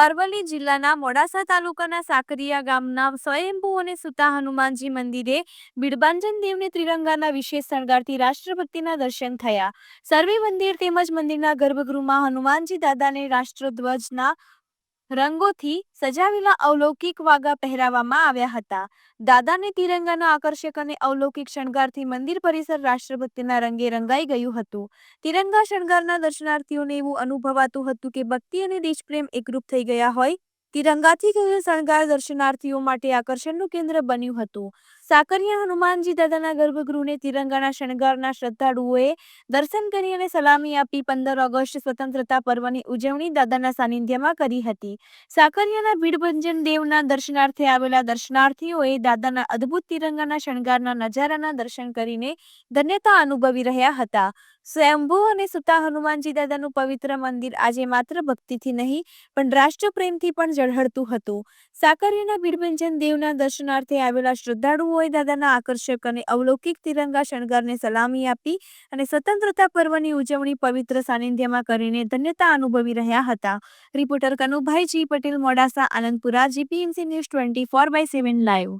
અરવલ્લી જિલ્લાના મોડાસા તાલુકાના સાકરિયા ગામના સ્વયંભૂ અને સુતા હનુમાનજી મંદિરે બિડબાંજન દેવને ત્રિરંગાના વિશેષ શણગારથી રાષ્ટ્રભક્તિના દર્શન થયા. સર્વે મંદિર તેમજ મંદિરના ગર્ભગૃહમાં હનુમાનજી દાદાને રાષ્ટ્રધ્વજના રંગોથી સજાવેલા અવલૌકિક વાગા પહેરાવવામાં આવ્યા હતા. દાદાને તિરંગાના આકર્ષક અને અવલૌકિક શણગારથી મંદિર પરિસર રાષ્ટ્રભક્તિના રંગે રંગાઈ ગયું હતું. તિરંગા શણગારના દર્શનાર્થીઓને એવું અનુભવાતું હતું કે ભક્તિ અને દેશપ્રેમ એકરૂપ થઈ ગયા હોય. તિરંગાથી થયેલ શણગાર દર્શનાર્થીઓ માટે આકર્ષણનું કેન્દ્ર બન્યું હતું. સાકરિયા હનુમાનજી દાદાના ગર્ભગૃહને તિરંગાના શણગારના શ્રદ્ધાળુઓએ દર્શન કરી અને સલામી આપી પંદર ઓગસ્ટ સ્વતંત્રતા પર્વની ઉજવણી દાદાના સાનિધ્યમાં કરી હતી. સાકરિયાના ભીડભંજન દેવના દર્શનાર્થે આવેલા દર્શનાર્થીઓએ દાદાના અદ્ભુત તિરંગાના શણગારના નજારાના દર્શન કરીને ધન્યતા અનુભવી રહ્યા હતા. સ્વયંભૂ અને સુતા હનુમાનજી દાદાનું પવિત્ર મંદિર આજે માત્ર ભક્તિથી નહીં, પણ રાષ્ટ્રપ્રેમથી પણ ઝળહળતું હતું. સાકરિયાના ભીડભંજન દેવના દર્શનાર્થે આવેલા શ્રદ્ધાળુઓએ દાદાના આકર્ષક અને અવલૌકિક તિરંગા શણગારને સલામી આપી અને સ્વતંત્રતા પર્વની ઉજવણી પવિત્ર સાનિધ્યમાં કરીને ધન્યતા અનુભવી રહ્યા હતા. Reporter Kanubhai G Patel, Modasa, Anandpura, GPMC news twenty four by seven live.